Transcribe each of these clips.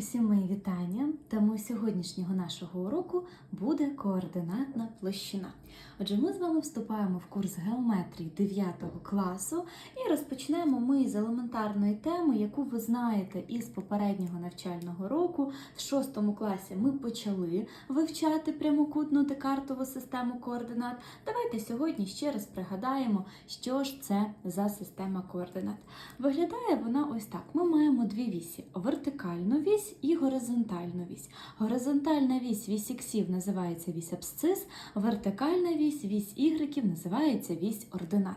Усім мої вітання. Тему сьогоднішнього нашого уроку буде координатна площина. Отже, ми з вами вступаємо в курс геометрії 9 класу і розпочнемо ми з елементарної теми, яку ви знаєте із попереднього навчального року. В 6 класі ми почали вивчати прямокутну декартову систему координат. Давайте сьогодні ще раз пригадаємо, що ж це за система координат. Виглядає вона ось так: ми маємо дві вісі: вертикальну вісь і горизонтальну вісь. Горизонтальна вісь вісь іксів називається вісь абсцис, вертикальна вісь вісь ігреків називається вісь ординат.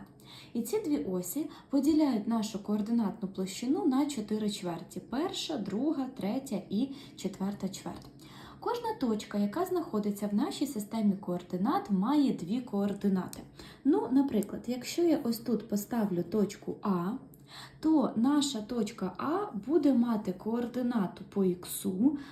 І ці дві осі поділяють нашу координатну площину на чотири чверті: перша, друга, третя і четверта чверть. Кожна точка, яка знаходиться в нашій системі координат, має дві координати. Ну, наприклад, якщо я ось тут поставлю точку А, то наша точка А буде мати координату по х.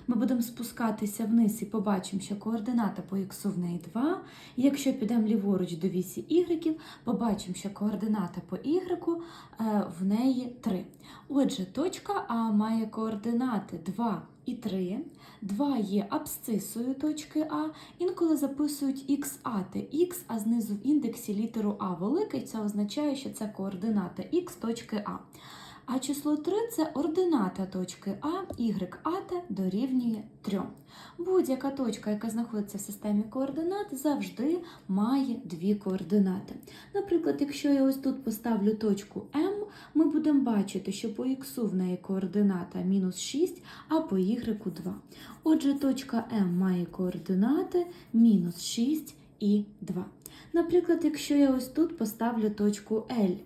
Ми будемо спускатися вниз і побачимо, що координата по х в неї 2. І якщо підемо ліворуч до вісі y, побачимо, що координата по y е, в неї 3. Отже, точка А має координати 2 і 3. 2 є абсцисою точки А. Інколи записують XA та X, а знизу в індексі літеру А великий. Це означає, що це координата X точки А. А число 3 це ордината точки А, y ата дорівнює 3. Будь-яка точка, яка знаходиться в системі координат, завжди має дві координати. Наприклад, якщо я ось тут поставлю точку М, ми будемо бачити, що по х в неї координата мінус 6, а по y 2. Отже, точка М має координати мінус 6 і 2. Наприклад, якщо я ось тут поставлю точку L,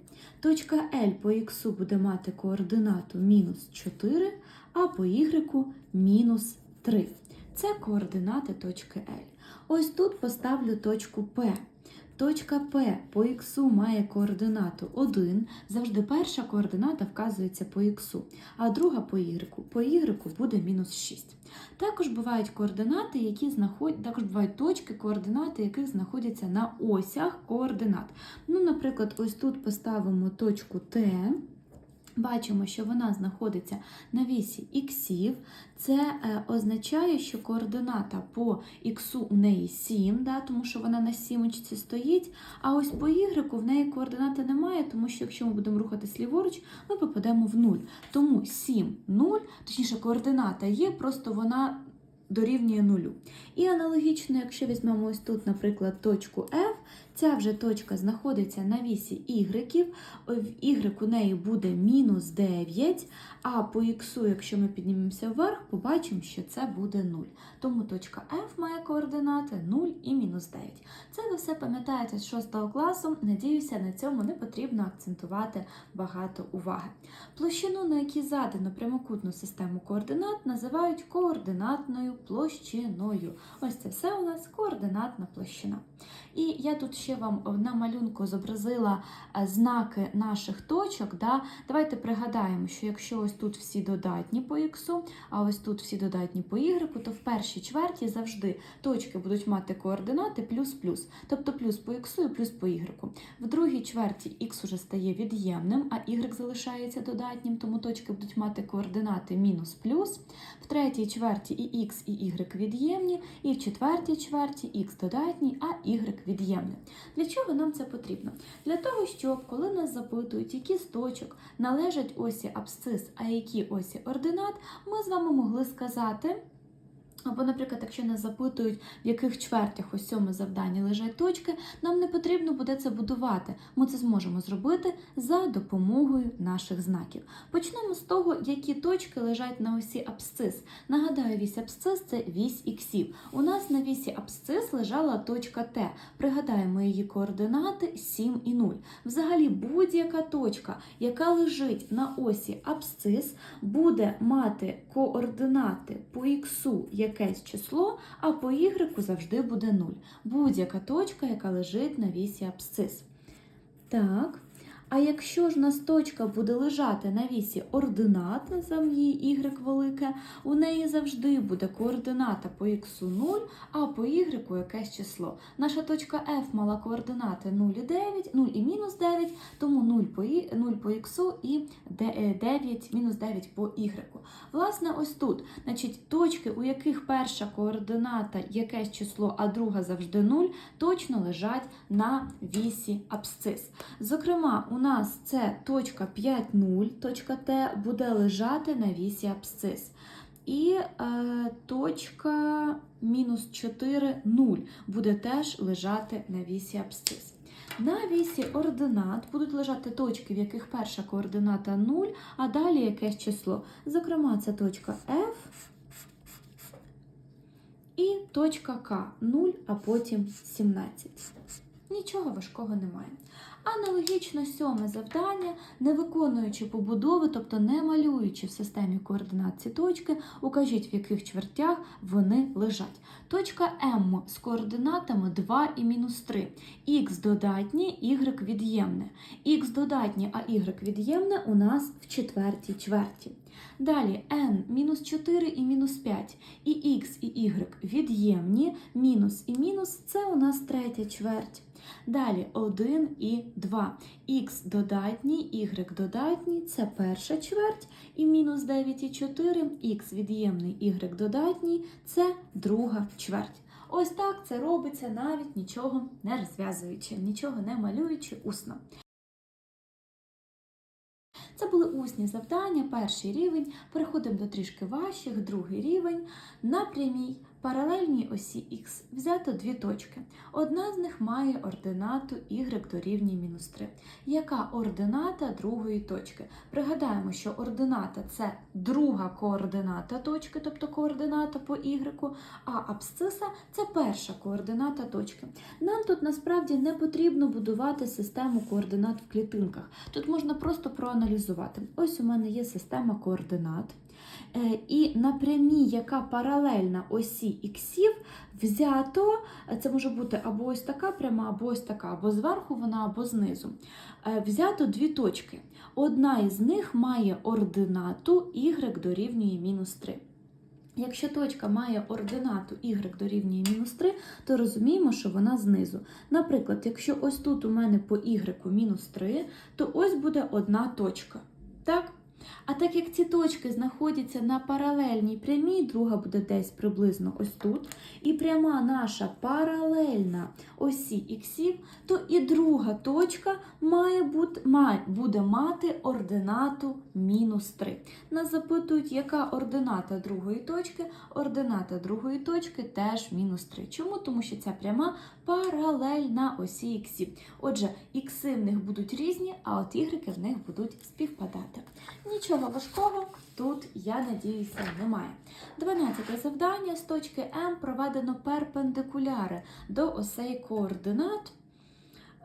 точка L по х буде мати координату мінус 4, а по y мінус 3. Це координати точки L. Ось тут поставлю точку P. Точка П по х має координату 1. Завжди перша координата вказується по х, а друга по y. По y буде мінус 6. Також бувають координати, які знаходять, також бувають точки, координати, яких знаходяться на осях координат. Ну, наприклад, ось тут поставимо точку Т. Бачимо, що вона знаходиться на вісі іксів. Це е, означає, що координата по іксу у неї 7, да, тому що вона на сімочці стоїть. А ось по y в неї координати немає, тому що якщо ми будемо рухатись ліворуч, ми попадемо в 0. Тому 7, 0, точніше, координата є, просто вона дорівнює нулю. І аналогічно, якщо візьмемо ось тут, наприклад, точку F, ця вже точка знаходиться на вісі y, в y у неї буде мінус 9, а по х, якщо ми піднімемося вверх, побачимо, що це буде 0. Тому точка F має координати 0 і мінус 9. Це ви все пам'ятаєте з 6 класу. Надіюся, на цьому не потрібно акцентувати багато уваги. Площину, на якій задано прямокутну систему координат, називають координатною площиною. Ось це все у нас координатна площина. І я тут ще вам на малюнку зобразила е, знаки наших точок. Да? Давайте пригадаємо, що якщо ось тут всі додатні по х, а ось тут всі додатні по y, то в першій чверті завжди точки будуть мати координати плюс-плюс, тобто плюс по х і плюс по y. В другій чверті х уже стає від'ємним, а y залишається додатнім, тому точки будуть мати координати мінус-плюс. В третій чверті і х, і y від'ємні, і в четвертій чверті х додатній, а y від'ємний. Для чого нам це потрібно? Для того, щоб коли нас запитують, які з точок належать осі абсцис, а які осі ординат, ми з вами могли сказати. Або, наприклад, якщо нас запитують, в яких чвертях ось цьому завданні лежать точки, нам не потрібно буде це будувати. Ми це зможемо зробити за допомогою наших знаків. Почнемо з того, які точки лежать на осі абсцис. Нагадаю, вісь абсцис це вісь іксів. У нас на вісі абсцис лежала точка Т. Пригадаємо її координати 7 і 0. Взагалі, будь-яка точка, яка лежить на осі абсцис, буде мати координати по іксу, якесь число, а по y завжди буде 0. Будь-яка точка, яка лежить на вісі абсцис. Так. А якщо ж нас точка буде лежати на вісі ординат, називаємо її y велике, у неї завжди буде координата по х 0, а по y якесь число. Наша точка F мала координати 0 і 9, 0 і мінус 9, тому 0 по, і, 0 по х і е, 9, мінус 9 по y. Власне, ось тут, значить, точки, у яких перша координата якесь число, а друга завжди 0, точно лежать на вісі абсцис. Зокрема, у нас це точка 5,0, точка Т буде лежати на вісі абсцис. І е, точка мінус 4, 0 буде теж лежати на вісі абсцис. На вісі ординат будуть лежати точки, в яких перша координата 0, а далі якесь число. Зокрема, це точка F і точка К 0, а потім 17. Нічого важкого немає. Аналогічно сьоме завдання, не виконуючи побудови, тобто не малюючи в системі координат ці точки, укажіть, в яких чвертях вони лежать. Точка М з координатами 2 і мінус 3. Х додатнє, y від'ємне. Х додатнє, а y від'ємне у нас в четвертій чверті. Далі n мінус 4 і мінус 5. І x і y від'ємні, мінус і мінус це у нас третя чверть. Далі 1 і 2. Х додатній, y додатній це перша чверть, і мінус 9 і 4, х від'ємний, y додатній це друга чверть. Ось так це робиться, навіть нічого не розв'язуючи, нічого не малюючи усно. Це були усні завдання, перший рівень. Переходимо до трішки важчих, другий рівень. На прямій паралельній осі х взято дві точки. Одна з них має ординату y дорівнює мінус 3. Яка ордината другої точки? Пригадаємо, що ордината це друга координата точки, тобто координата по y, а абсциса це перша координата точки. Нам тут насправді не потрібно будувати систему координат в клітинках. Тут можна просто проаналізувати. Ось у мене є система координат. Е, І на прямій, яка паралельна осі іксів, взято, це може бути або ось така пряма, або ось така, або зверху вона, або знизу. Е, Взято дві точки. Одна із них має ординату y дорівнює мінус 3. Якщо точка має ординату y дорівнює мінус 3, то розуміємо, що вона знизу. Наприклад, якщо ось тут у мене по y мінус 3, то ось буде одна точка. Так? А так як ці точки знаходяться на паралельній прямій, друга буде десь приблизно ось тут, і пряма наша паралельна осі іксів, то і друга точка має бути, має, буде мати ординату мінус 3. Нас запитують, яка ордината другої точки. Ордината другої точки теж мінус 3. Чому? Тому що ця пряма паралельна осі іксів. Отже, ікси в них будуть різні, а от ігреки в них будуть співпадати. Нічого важкого тут, я надіюся, немає. 12 завдання з точки М проведено перпендикуляри до осей координат.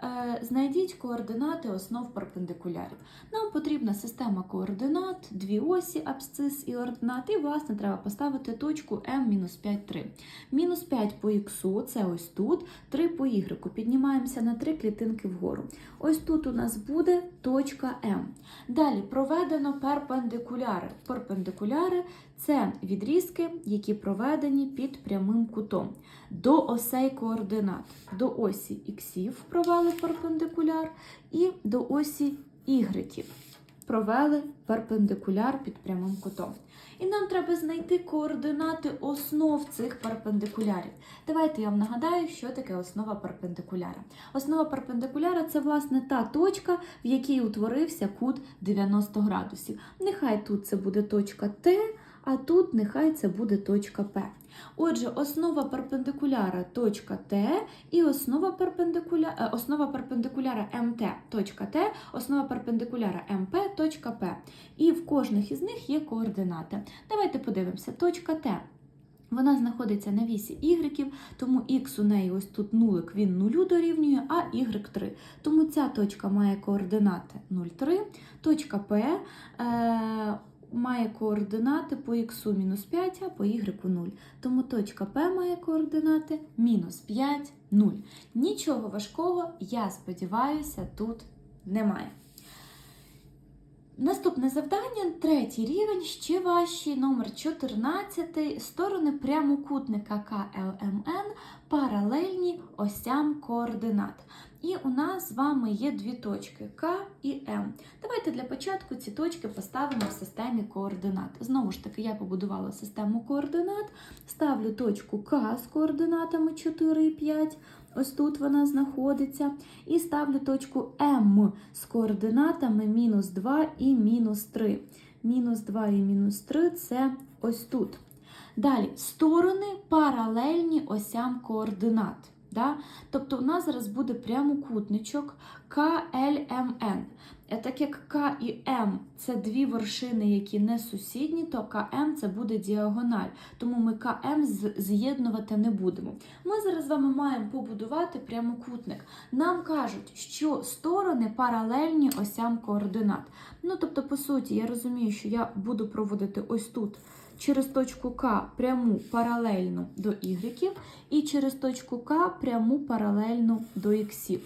Е, Знайдіть координати основ перпендикулярів. Нам потрібна система координат, дві осі, абсцис і ординат, і, власне, треба поставити точку m-5,3. Мінус 5 по х, це ось тут, 3 по y. Піднімаємося на 3 клітинки вгору. Ось тут у нас буде точка М. Далі проведено перпендикуляри. Перпендикуляри це відрізки, які проведені під прямим кутом. До осей координат. До осі іксів провели перпендикуляр і до осі ігреків провели перпендикуляр під прямим кутом. І нам треба знайти координати основ цих перпендикулярів. Давайте я вам нагадаю, що таке основа перпендикуляра. Основа перпендикуляра це власне та точка, в якій утворився кут 90 градусів. Нехай тут це буде точка Т, а тут нехай це буде точка П. Отже, основа перпендикуляра точка Т і основа перпендикуляра, основа перпендикуляра МТ точка Т, основа перпендикуляра МП точка П. І в кожних із них є координати. Давайте подивимося. Точка Т. Вона знаходиться на вісі y, тому х у неї ось тут нулик, він нулю дорівнює, а y 3. Тому ця точка має координати 0,3. Точка П е, має координати по х мінус 5, а по y 0. Тому точка П має координати мінус 5, 0. Нічого важкого, я сподіваюся, тут немає. Наступне завдання, третій рівень, ще важчий, номер 14. Сторони прямокутника КЛМН паралельні осям координат. І у нас з вами є дві точки К і М. Давайте для початку ці точки поставимо в системі координат. Знову ж таки, я побудувала систему координат, ставлю точку К з координатами 4 і 5. Ось тут вона знаходиться. І ставлю точку М з координатами мінус 2 і мінус 3. Мінус 2 і мінус 3 це ось тут. Далі сторони паралельні осям координат. Да? Тобто у нас зараз буде прямокутничок КЛМН. Е, Так як К і М це дві вершини, які не сусідні, то КМ це буде діагональ. Тому ми КМ з'єднувати не будемо. Ми зараз з вами маємо побудувати прямокутник. Нам кажуть, що сторони паралельні осям координат. Ну, тобто, по суті, я розумію, що я буду проводити ось тут через точку К пряму паралельну до Y, і через точку К пряму паралельну до Х.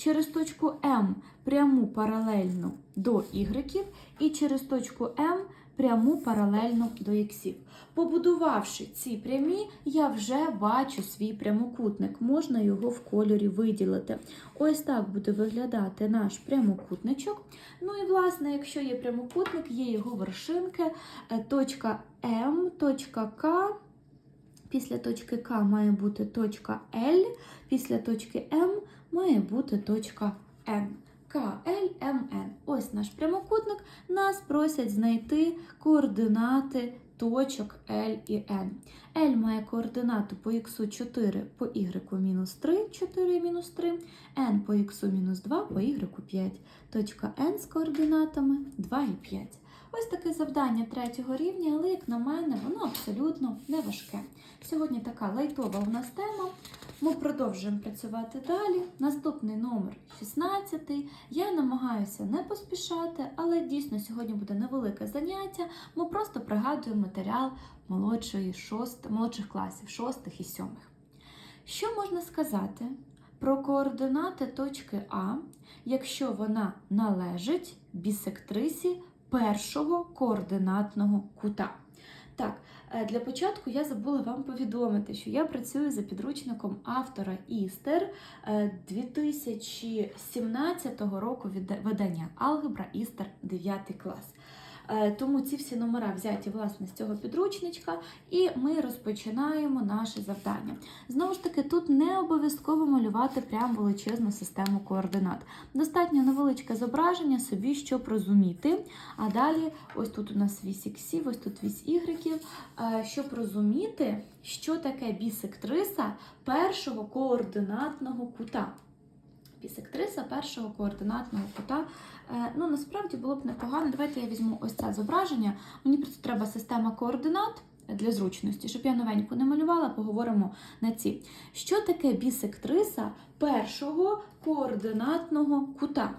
Через точку М пряму паралельну до Y, і через точку М пряму паралельну до Х. Побудувавши ці прямі, я вже бачу свій прямокутник. Можна його в кольорі виділити. Ось так буде виглядати наш прямокутничок. Ну і власне, якщо є прямокутник, є його вершинки, е, точка М, точка К. Після точки К має бути точка L, після точки М має бути точка М, Н. Ось наш прямокутник. Нас просять знайти координати точок L і N. L має координату по х 4, по y мінус 3, 4 мінус 3, n по х мінус 2, по y 5. Точка N з координатами 2 і 5. Ось таке завдання третього рівня, але, як на мене, воно абсолютно не важке. Сьогодні така лайтова у нас тема. Ми продовжуємо працювати далі. Наступний номер 16. Я намагаюся не поспішати, але дійсно сьогодні буде невелике заняття. Ми просто пригадуємо матеріал молодшої, шост, молодших класів, шостих і сьомих. Що можна сказати про координати точки А, якщо вона належить бісектрисі першого координатного кута? Так, е, для початку я забула вам повідомити, що я працюю за підручником автора Істер е, 2017 року видання Алгебра Істер 9 клас. Е, Тому ці всі номера взяті власне з цього підручничка, і ми розпочинаємо наше завдання. Знову ж таки, тут не обов'язково малювати прям величезну систему координат. Достатньо невеличке зображення собі, щоб розуміти. А далі, ось тут у нас вісь іксів, ось тут вісь ігреків, е, щоб розуміти, що таке бісектриса першого координатного кута. Бісектриса першого координатного кута. Е, Ну, насправді було б непогано. Давайте я візьму ось це зображення. Мені просто треба система координат для зручності, щоб я новеньку не малювала, поговоримо на ці. Що таке бісектриса першого координатного кута?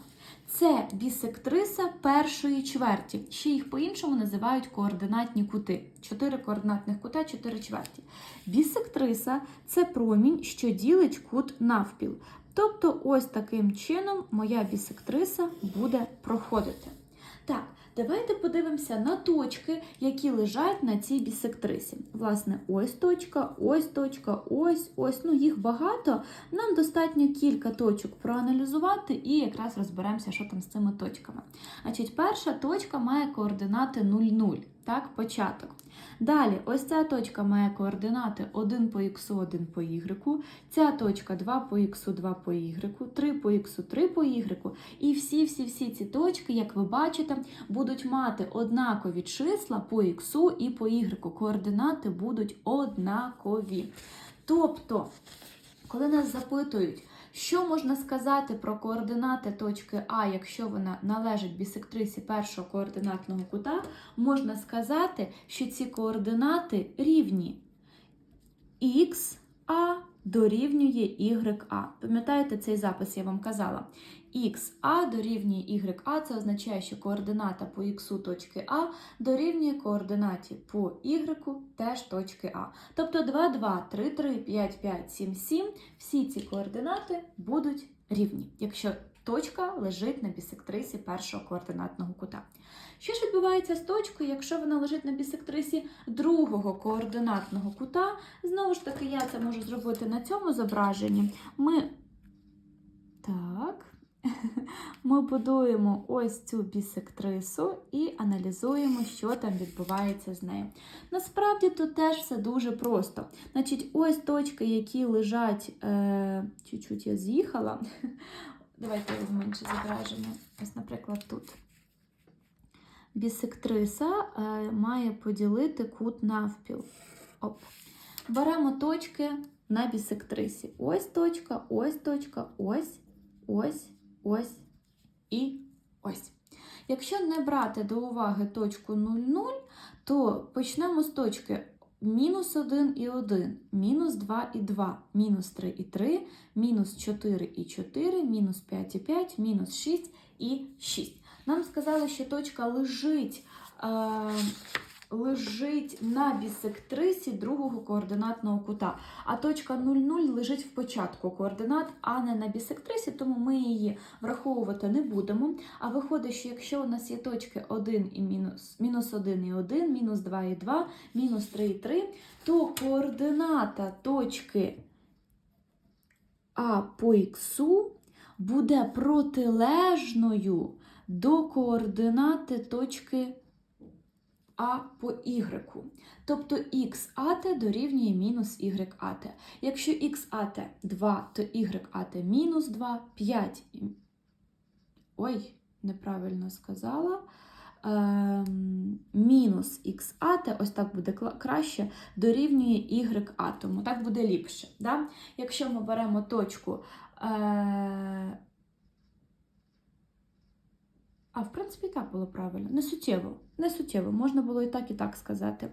Це бісектриса першої чверті. Ще їх по-іншому називають координатні кути. Чотири координатних кута, чотири чверті. Бісектриса це промінь, що ділить кут навпіл. Тобто, ось таким чином моя бісектриса буде проходити. Так, давайте подивимося на точки, які лежать на цій бісектрисі. Власне, ось точка, ось точка, ось, ось. Ну, їх багато. Нам достатньо кілька точок проаналізувати і якраз розберемося, що там з цими точками. Значить, перша точка має координати 0, 0, так, початок. Далі, ось ця точка має координати 1 по х, 1 по y, ця точка 2 по х, 2 по y, 3 по х, 3 по y. І всі-всі-всі ці точки, як ви бачите, будуть мати однакові числа по х і по y. Координати будуть однакові. Тобто, коли нас запитують, що можна сказати про координати точки А, якщо вона належить бісектрисі першого координатного кута, можна сказати, що ці координати рівні. XA дорівнює YA. Пам'ятаєте цей запис, я вам казала. XA дорівнює YA, це означає, що координата по X точки А дорівнює координаті по Y теж точки А. Тобто 2, 2, 3, 3, 5, 5, 7, 7, всі ці координати будуть рівні. Якщо точка лежить на бісектрисі першого координатного кута. Що ж відбувається з точкою, якщо вона лежить на бісектрисі другого координатного кута? Знову ж таки, я це можу зробити на цьому зображенні. Ми так. Ми будуємо ось цю бісектрису і аналізуємо, що там відбувається з нею. Насправді тут теж все дуже просто. Значить, ось точки, які лежать, е, чуть-чуть я з'їхала. Давайте візьму інше зображення. Ось, наприклад, тут. Бісектриса е, має поділити кут навпіл. Оп. Беремо точки на бісектрисі. Ось точка, ось точка, ось, ось, ось і ось. Якщо не брати до уваги точку 0,0, то почнемо з точки мінус 1 і 1, мінус 2 і 2, мінус 3 і 3, мінус 4 і 4, мінус 5 і 5, мінус 6 і 6. Нам сказали, що точка лежить, е, лежить на бісектрисі другого координатного кута, а точка 0,0 лежить в початку координат, а не на бісектрисі, тому ми її враховувати не будемо. А виходить, що якщо у нас є точки 1 і мінус, мінус 1 і 1, мінус 2 і 2, мінус 3 і 3, то координата точки А по х буде протилежною до координати точки А по Y. Тобто xat дорівнює мінус yat. Якщо xat 2, то yat мінус 2, 5. Ой, неправильно сказала. Ем, мінус xat, ось так буде краще, дорівнює y атому. Так буде ліпше. Да? Якщо ми беремо точку. Е- а, в принципі, так було правильно. Не суттєво. Не суттєво. Можна було і так, і так сказати.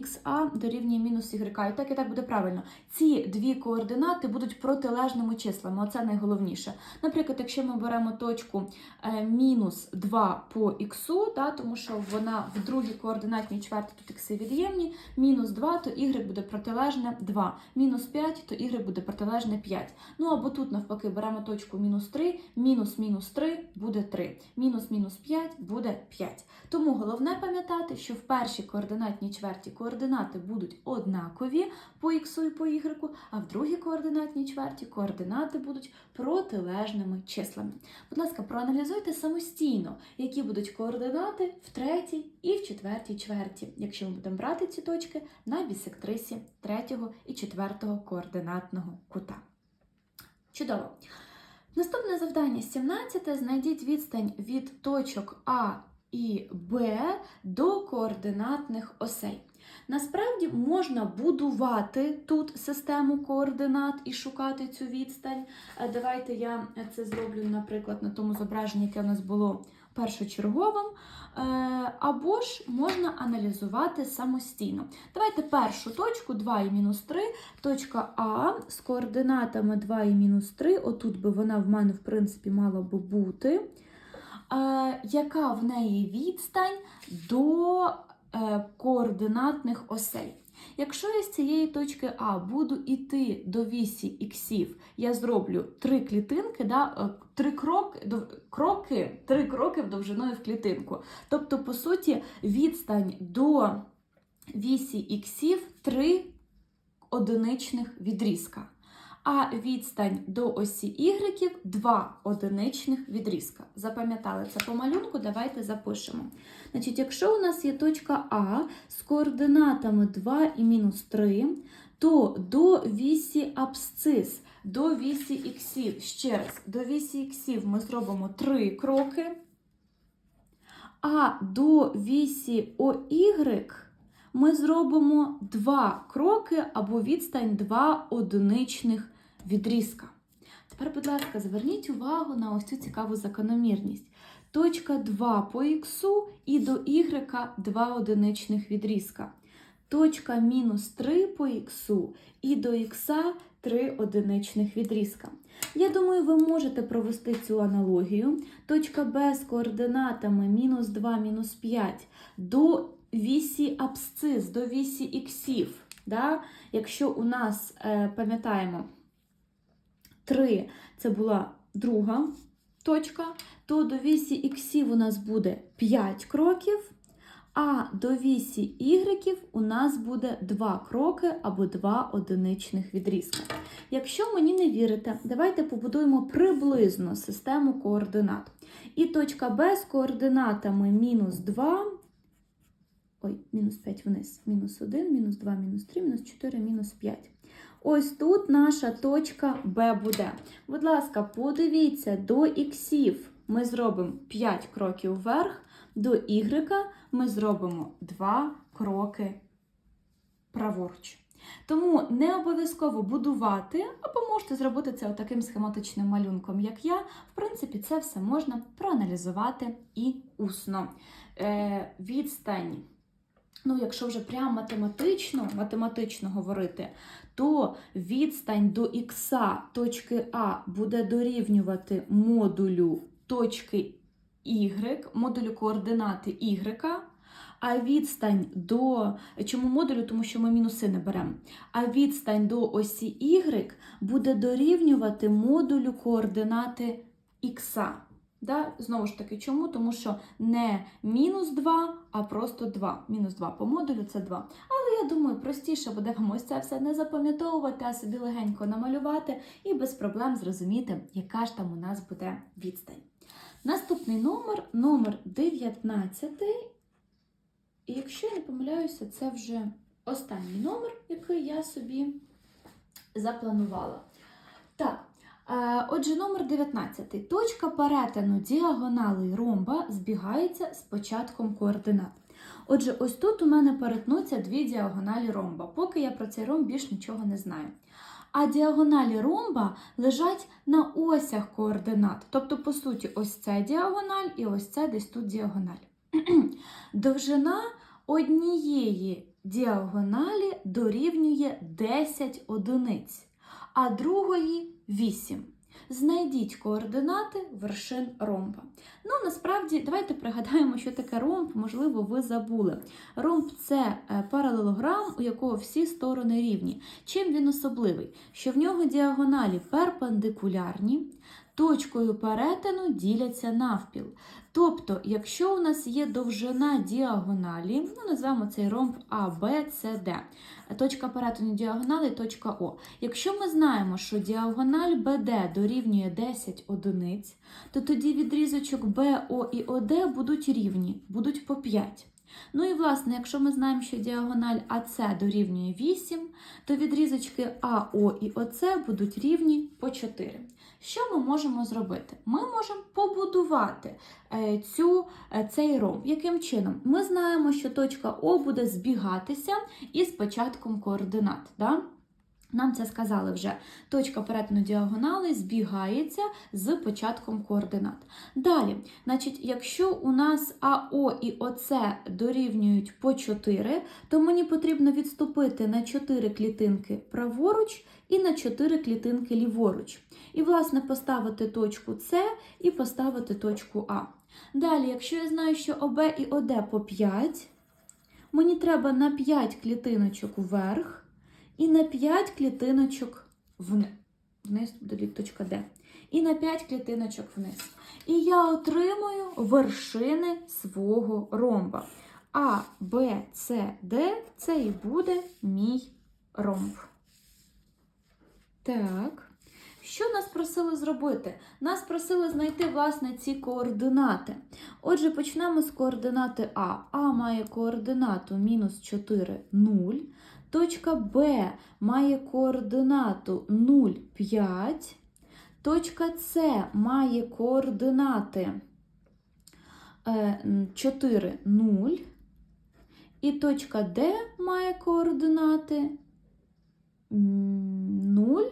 XA дорівнює мінус YA. І так, і так буде правильно. Ці дві координати будуть протилежними числами. Оце найголовніше. Наприклад, якщо ми беремо точку е, мінус 2 по х, да, тому що вона в другій координатній чверті тут ікси від'ємні, мінус 2, то y буде протилежне 2. Мінус 5, то y буде протилежне 5. Ну або тут, навпаки, беремо точку мінус 3, мінус мінус 3 буде 3. Мінус мінус 5 буде 5. Тому головне пам'ятати, що в першій координатній чверті координати будуть однакові по х і по y, а в другій координатній чверті координати будуть протилежними числами. Будь ласка, проаналізуйте самостійно, які будуть координати в третій і в четвертій чверті, якщо ми будемо брати ці точки на бісектрисі третього і четвертого координатного кута. Чудово! Наступне завдання 17. Знайдіть відстань від точок А і Б до координатних осей. Насправді можна будувати тут систему координат і шукати цю відстань. Е, Давайте я це зроблю, наприклад, на тому зображенні, яке у нас було першочерговим. Е, Або ж можна аналізувати самостійно. Давайте першу точку 2 і мінус 3, точка А з координатами 2 і мінус 3. Отут би вона в мене, в принципі, мала би бути. Е, Яка в неї відстань до координатних осей? Якщо я з цієї точки А буду йти до вісі іксів, я зроблю три клітинки, да, е, три кроки, кроки, три кроки в довжиною в клітинку. Тобто, по суті, відстань до вісі іксів три одиничних відрізка. А відстань до осі Y – два одиничних відрізка. Запам'ятали це по малюнку, давайте запишемо. Значить, якщо у нас є точка А з координатами 2 і мінус 3, то до вісі абсцис, до вісі іксів, ще раз, до вісі іксів ми зробимо 3 кроки, а до вісі ОY ми зробимо 2 кроки або відстань 2 одиничних відрізка. Тепер, будь ласка, зверніть увагу на ось цю цікаву закономірність. Точка 2 по х і до y 2 одиничних відрізка. Точка мінус 3 по х і до х 3 одиничних відрізка. Я думаю, ви можете провести цю аналогію. Точка Б з координатами мінус 2, мінус 5 до вісі абсцис, до вісі іксів. Да? Якщо у нас, е, пам'ятаємо, 3 це була друга точка, то до вісі іксів у нас буде 5 кроків, а до вісі ігреків у нас буде 2 кроки або 2 одиничних відрізки. Якщо мені не вірите, давайте побудуємо приблизно систему координат. І точка Б з координатами мінус 2, ой, мінус 5 вниз, мінус 1, мінус 2, мінус 3, мінус 4, мінус 5. Ось тут наша точка Б буде. Будь ласка, подивіться, до іксів ми зробимо 5 кроків вверх, до Y ми зробимо 2 кроки праворуч. Тому не обов'язково будувати, або можете зробити це таким схематичним малюнком, як я. В принципі, це все можна проаналізувати і усно. Е, відстань. Ну, якщо вже прям математично, математично говорити, то відстань до х точки А буде дорівнювати модулю точки Y, модулю координати Y, а відстань до. Чому модулю? Тому що ми мінуси не беремо. А відстань до осі Y буде дорівнювати модулю координати Х. Да? Знову ж таки, чому? Тому що не мінус 2, а просто 2. Мінус 2 по модулю це 2. Але я думаю, простіше буде вам ось це все не запам'ятовувати, а собі легенько намалювати і без проблем зрозуміти, яка ж там у нас буде відстань. Наступний номер номер 19. І якщо я не помиляюся, це вже останній номер, який я собі запланувала. Так, отже, номер 19. Точка перетину діагоналей ромба збігається з початком координат. Отже, ось тут у мене перетнуться дві діагоналі ромба, поки я про цей ромб більш нічого не знаю. А діагоналі ромба лежать на осях координат. Тобто, по суті, ось це діагональ і ось це десь тут діагональ. Довжина однієї діагоналі дорівнює 10 одиниць, а другої 8. Знайдіть координати вершин ромба. Ну, насправді, давайте пригадаємо, що таке ромб, можливо, ви забули. Ромб це е, паралелограм, у якого всі сторони рівні. Чим він особливий? Що в нього діагоналі перпендикулярні, точкою перетину діляться навпіл. Тобто, якщо у нас є довжина діагоналі, ну, назвемо цей ромб А, Б, С, Д, точка перетину діагоналі точка О. Якщо ми знаємо, що діагональ БД дорівнює 10 одиниць, то тоді відрізочок БО і ОД будуть рівні, будуть по 5. Ну і власне, якщо ми знаємо, що діагональ АС дорівнює 8, то відрізочки АО і ОС будуть рівні по 4. Що ми можемо зробити? Ми можемо побудувати е, цю, е, цей ром. Яким чином? Ми знаємо, що точка О буде збігатися із початком координат. Да? Нам це сказали вже. Точка перетину діагонали збігається з початком координат. Далі, значить, якщо у нас АО і ОЦ дорівнюють по 4, то мені потрібно відступити на 4 клітинки праворуч і на 4 клітинки ліворуч. І, власне, поставити точку С і поставити точку А. Далі, якщо я знаю, що ОБ і ОД по 5, мені треба на 5 клітиночок вверх і на 5 клітиночок вниз, вниз буде точка Д. І на 5 клітиночок вниз. І я отримую вершини свого ромба. А, Б, С, Д це і буде мій ромб. Так. Що нас просили зробити? Нас просили знайти, власне, ці координати. Отже, почнемо з координати А. А має координату мінус 4, 0. Точка Б має координату 0, 5. Точка С має координати 4, 0. І точка Д має координати 0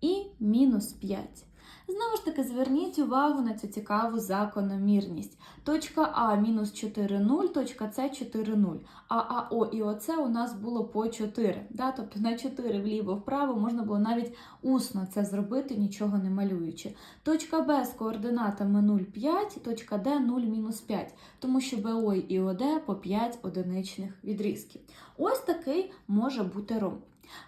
і мінус 5. Знову ж таки, зверніть увагу на цю цікаву закономірність. Точка А мінус 4, 0, точка С 4, 0. А АО і ОЦ у нас було по 4. Да? Тобто на 4 вліво-вправо можна було навіть усно це зробити, нічого не малюючи. Точка Б з координатами 0, 5, точка Д 0, мінус 5, тому що БО і ОД по 5 одиничних відрізків. Ось такий може бути ромб.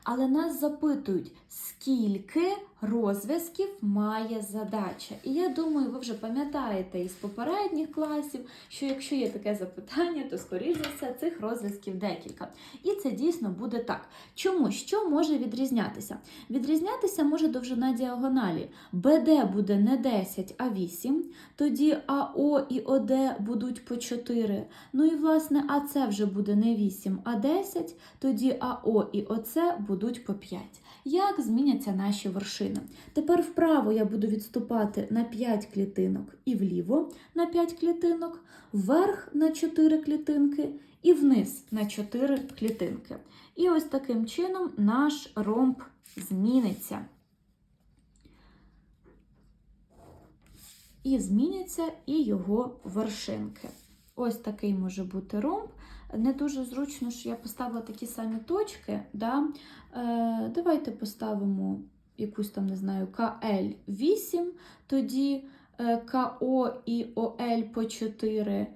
Але нас запитують, скільки розв'язків має задача. І я думаю, ви вже пам'ятаєте із попередніх класів, що якщо є таке запитання, то, скоріш за все, цих розв'язків декілька. І це дійсно буде так. Чому? Що може відрізнятися? Відрізнятися може довжина діагоналі. БД буде не 10, а 8. Тоді АО і ОД будуть по 4. Ну і власне АЦ вже буде не 8, а 10. Тоді АО і ОЦ будуть по 5. Як зміняться наші вершини? Тепер вправо я буду відступати на 5 клітинок і вліво на 5 клітинок, вверх на 4 клітинки і вниз на 4 клітинки. І ось таким чином наш ромб зміниться. І зміняться і його вершинки. Ось такий може бути ромб. Не дуже зручно, що я поставила такі самі точки. Да? Е, давайте поставимо якусь там, не знаю, КЛ 8, тоді е, КО і ОЛ по 4,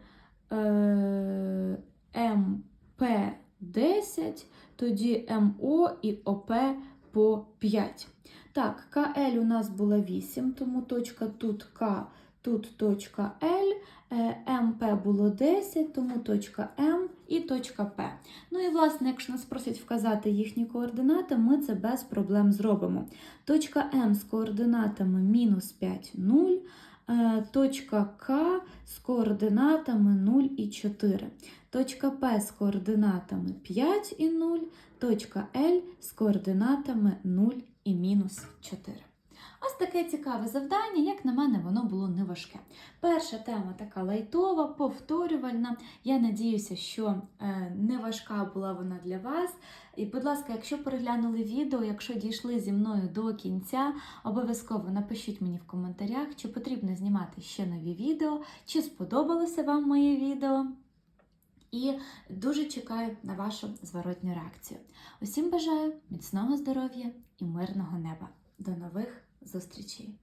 е, МП 10, тоді МО і ОП по 5. Так, КЛ у нас була 8, тому точка тут К, тут точка е, МП було 10, тому точка М і точка П. Ну і власне, якщо нас просять вказати їхні координати, ми це без проблем зробимо. Точка М з координатами мінус 5, 0, е, точка К з координатами 0 і 4, точка П з координатами 5 і 0, точка Л з координатами 0 і мінус 4. Ось таке цікаве завдання, як на мене, воно було не важке. Перша тема така лайтова, повторювальна. Я надіюся, що е, не важка була вона для вас. І, будь ласка, якщо переглянули відео, якщо дійшли зі мною до кінця, обов'язково напишіть мені в коментарях, чи потрібно знімати ще нові відео, чи сподобалося вам моє відео. І дуже чекаю на вашу зворотню реакцію. Усім бажаю міцного здоров'я і мирного неба. До нових зустрічей!